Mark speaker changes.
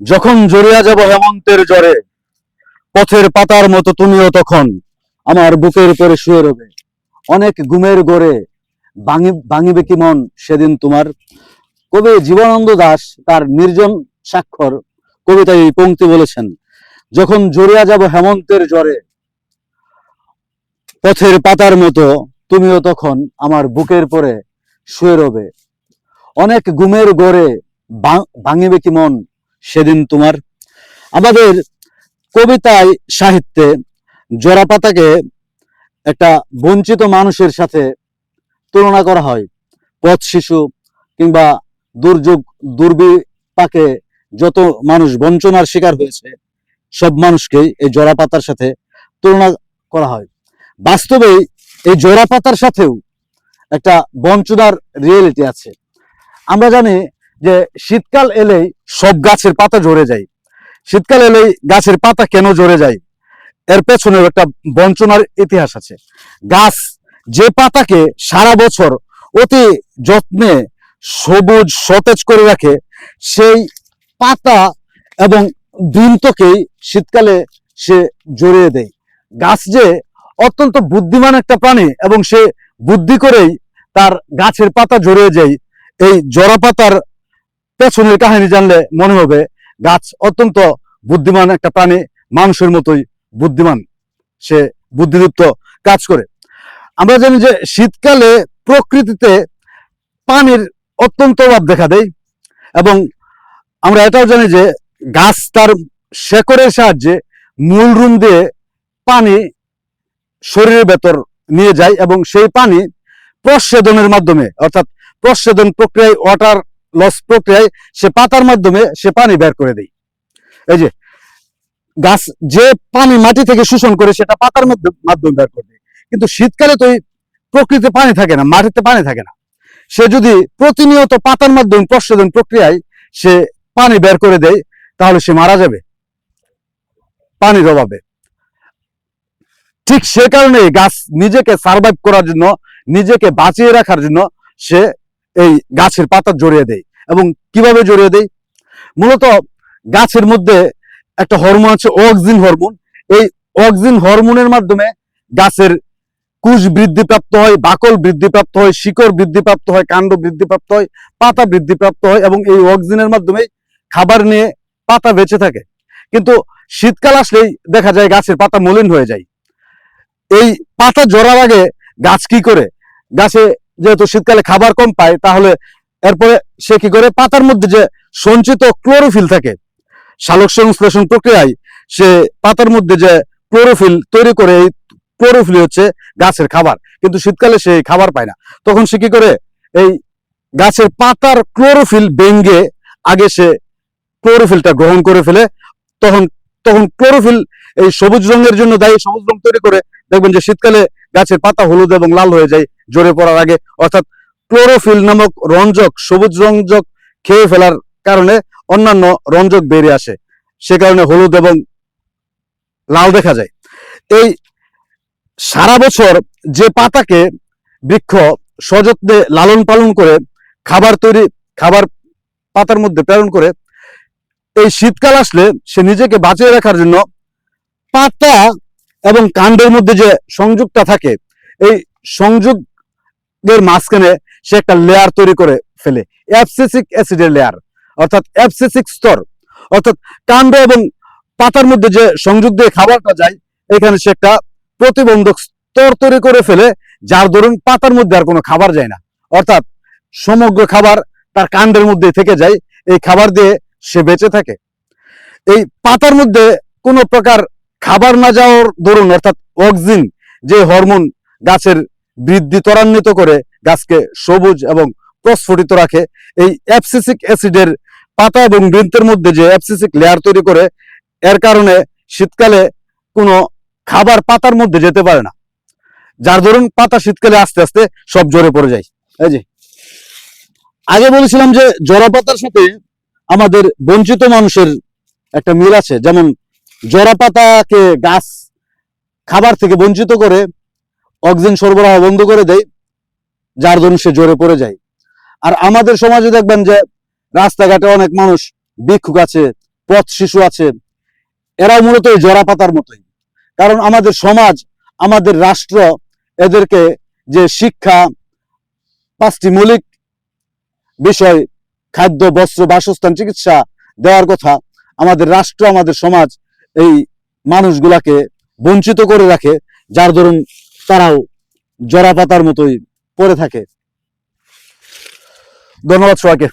Speaker 1: যখন জড়িয়া যাব হেমন্তের জ্বরে, পথের পাতার মতো তুমিও তখন আমার বুকের উপরে শুয়ে রবে। অনেক ঘুমের গড়ে ভাঙি, ভাঙিবে কি মন সেদিন তোমার? কবি জীবনানন্দ দাস তার নির্জন স্বাক্ষর কবিতায় এই পংক্তি বলেছেন, যখন জড়িয়া যাব হেমন্তের জ্বরে, পথের পাতার মতো তুমিও তখন আমার বুকের পরে শুয়ে রবে। অনেক ঘুমের গড়ে ভাঙিবে কি মন সেদিন তোমার আমাদের কবিতায় সাহিত্যে জোড়া পাতাকে একটা বঞ্চিত মানুষের সাথে তুলনা করা হয়। পথ শিশু কিংবা দুর্যোগ, দুর্বিপাকে যত মানুষ বঞ্চনার শিকার হয়েছে, সব মানুষকে এই জোড়া পাতার সাথে তুলনা করা হয়। বাস্তবে এই জোড়া পাতার সাথেও একটা বঞ্চনার রিয়েলিটি আছে। আমরা জানি যে শীতকাল এলেই সব গাছের পাতা ঝরে যায়। শীতকাল এলেই গাছের পাতা কেন ঝরে যায়? এর পেছনেও একটা বঞ্চনার ইতিহাস আছে। গাছ যে পাতাকে সারা বছর অতি যত্নে সবুজ, সতেজ করে রাখে, সেই পাতা এবং বৃন্তকেই শীতকালে সে জড়িয়ে দেয়। গাছ যে অত্যন্ত বুদ্ধিমান একটা প্রাণী এবং সে বুদ্ধি করেই তার গাছের পাতা জড়িয়ে যায়, এই জড়া পাতার পেছনের কাহিনী জানলে মনে হবে গাছ অত্যন্ত বুদ্ধিমান একটা প্রাণী, মানুষের মতোই বুদ্ধিমান। সে বুদ্ধিদীপ্ত কাজ করে। আমরা জানি যে শীতকালে প্রকৃতিতে পানির অত্যন্ত অভাব দেখা দেয় এবং আমরা এটাও জানি যে গাছ তার শেকড়ের সাহায্যে মূল রুম দিয়ে পানি শরীরের ভেতর নিয়ে যায় এবং সেই পানি প্রচ্ছেদনের মাধ্যমে, অর্থাৎ প্রচ্ছেদন প্রক্রিয়ায় ওয়াটার লস প্রক্রিয়ায় সে পাতার মাধ্যমে সে পানি বের করে দেয়। এই যে, গাছ যে পানি মাটি থেকে শোষণ করে সেটা পাতার মধ্যে, মাধ্যমে বের করে দেয়। কিন্তু শীতকালে তো প্রকৃতিতে পানি থাকে না, মাটিতে পানি থাকে না। সে যদি প্রতিনিয়ত পাতার মাধ্যমে প্রশোধন প্রক্রিয়ায় সে পানি বের করে দেয়, তাহলে সে মারা যাবে। পানির অভাবে। ঠিক সে কারণে গাছ নিজেকে সার্ভাইভ করার জন্য, নিজেকে বাঁচিয়ে রাখার জন্য সে এই গাছের পাতা জড়িয়ে দেয়। এবং কীভাবে জড়িয়ে দেয়? মূলত গাছের মধ্যে একটা হরমোন আছে অক্সিন হরমোন এই অক্সিন হরমোনের মাধ্যমে গাছের কুশ বৃদ্ধিপ্রাপ্ত হয়, বাকল বৃদ্ধিপ্রাপ্ত হয়, শিকড় বৃদ্ধিপ্রাপ্ত হয়, কাণ্ড বৃদ্ধিপ্রাপ্ত হয়, পাতা বৃদ্ধিপ্রাপ্ত হয় এবং এই অক্সিনের মাধ্যমে খাবার নিয়ে পাতা বেঁচে থাকে। কিন্তু শীতকাল আসলেই দেখা যায় গাছের পাতা মলিন হয়ে যায়। এই পাতা জড়ার আগে গাছ কি করে? গাছে যেহেতু শীতকালে খাবার কম পায়, তাহলে এরপরে সে কি করে? পাতার মধ্যে যে সঞ্চিত ক্লোরোফিল থাকে সালোক সংশ্লেষণ প্রক্রিয়ায় সে পাতার মধ্যে যে ক্লোরোফিল তৈরি করে, এই ক্লোরোফিল হচ্ছে গাছের খাবার। কিন্তু শীতকালে সে খাবার পায় না। তখন সে কি করে? এই গাছের পাতার ক্লোরোফিল বেঙ্গে আগে সে ক্লোরোফিলটা গ্রহণ করে ফেলে। তখন তখন ক্লোরোফিল এই সবুজ রঙের জন্য দায়ী, সবুজ রং তৈরি করে দেখবেন যে শীতকালে গাছের পাতা হলুদ এবং লাল হয়ে যায় জোরে পড়ার আগে। অর্থাৎ ক্লোরোফিল নামক রঞ্জক, সবুজ রঞ্জক খেয়ে ফেলার কারণে অন্যান্য রঞ্জক বেরিয়ে আসে। সে কারণে হলুদ এবং লাল দেখা যায়। এই সারা বছর যে পাতাকে বৃক্ষ সযত্নে লালন পালন করে, খাবার তৈরি, খাবার পাতার মধ্যে প্রেরণ করে, এই শীতকাল আসলে সে নিজেকে বাঁচিয়ে রাখার জন্য পাতা এবং কাণ্ডের মধ্যে যে সংযোগটা থাকে, এই সংযোগের মাঝখানে সে একটা লেয়ার তৈরি করে ফেলে। অ্যাপসেসিক অ্যাসিডের লেয়ার অর্থাৎ অ্যাপসেসিক স্তর। অর্থাৎ কাণ্ড এবং পাতার মধ্যে যে সংযোগ দিয়ে খাবারটা যায়, এখানে সে একটা প্রতিবন্ধক স্তর তৈরি করে ফেলে, যার দরুন পাতার মধ্যে আর কোনো খাবার যায় না। অর্থাৎ সমগ্র খাবার তার কাণ্ডের মধ্যে থেকে যায়, এই খাবার দিয়ে সে বেঁচে থাকে। এই পাতার মধ্যে কোনো প্রকার খাবার না যাওয়ার দরুন, অর্থাৎ অক্সিন যে হরমোন গাছের বৃদ্ধি ত্বরান্বিত করে, গাছকে সবুজ এবং প্রস্ফুটিত রাখে, এই অ্যাপসিসিক অ্যাসিডের পাতা এবং বৃন্তের মধ্যে যে অ্যাপসিসিক লেয়ার তৈরি করে, এর কারণে শীতকালে কোনো খাবার পাতার মধ্যে যেতে পারে না। যার ধরুন পাতা শীতকালে আস্তে আস্তে সব জ্বরে পড়ে যায়। এই যে, আগে বলেছিলাম যে জরা পাতার সাথে আমাদের বঞ্চিত মানুষের একটা মিল আছে, যেমন জরা পাতাকে গাছ খাবার থেকে বঞ্চিত করে, অক্সিজেন সরবরাহ বন্ধ করে দেয়, যার জন্য সে জ্বরে পড়ে যায়। আর আমাদের সমাজে দেখবেন যে, রাস্তাঘাটে অনেক মানুষ ভিক্ষুক আছে, পথ শিশু আছে, এরাও মূলত জরা পাতার মতোই। কারণ আমাদের সমাজ, আমাদের রাষ্ট্র এদেরকে যে শিক্ষা, পাঁচটি মৌলিক বিষয়, খাদ্য, বস্ত্র, বাসস্থান, চিকিৎসা দেওয়ার কথা আমাদের রাষ্ট্র, আমাদের সমাজ এই মানুষগুলাকে বঞ্চিত করে রাখে, যার দরুন তারাও জরা পাতার মতোই পড়ে থাকে। ধন্যবাদ সবাইকে।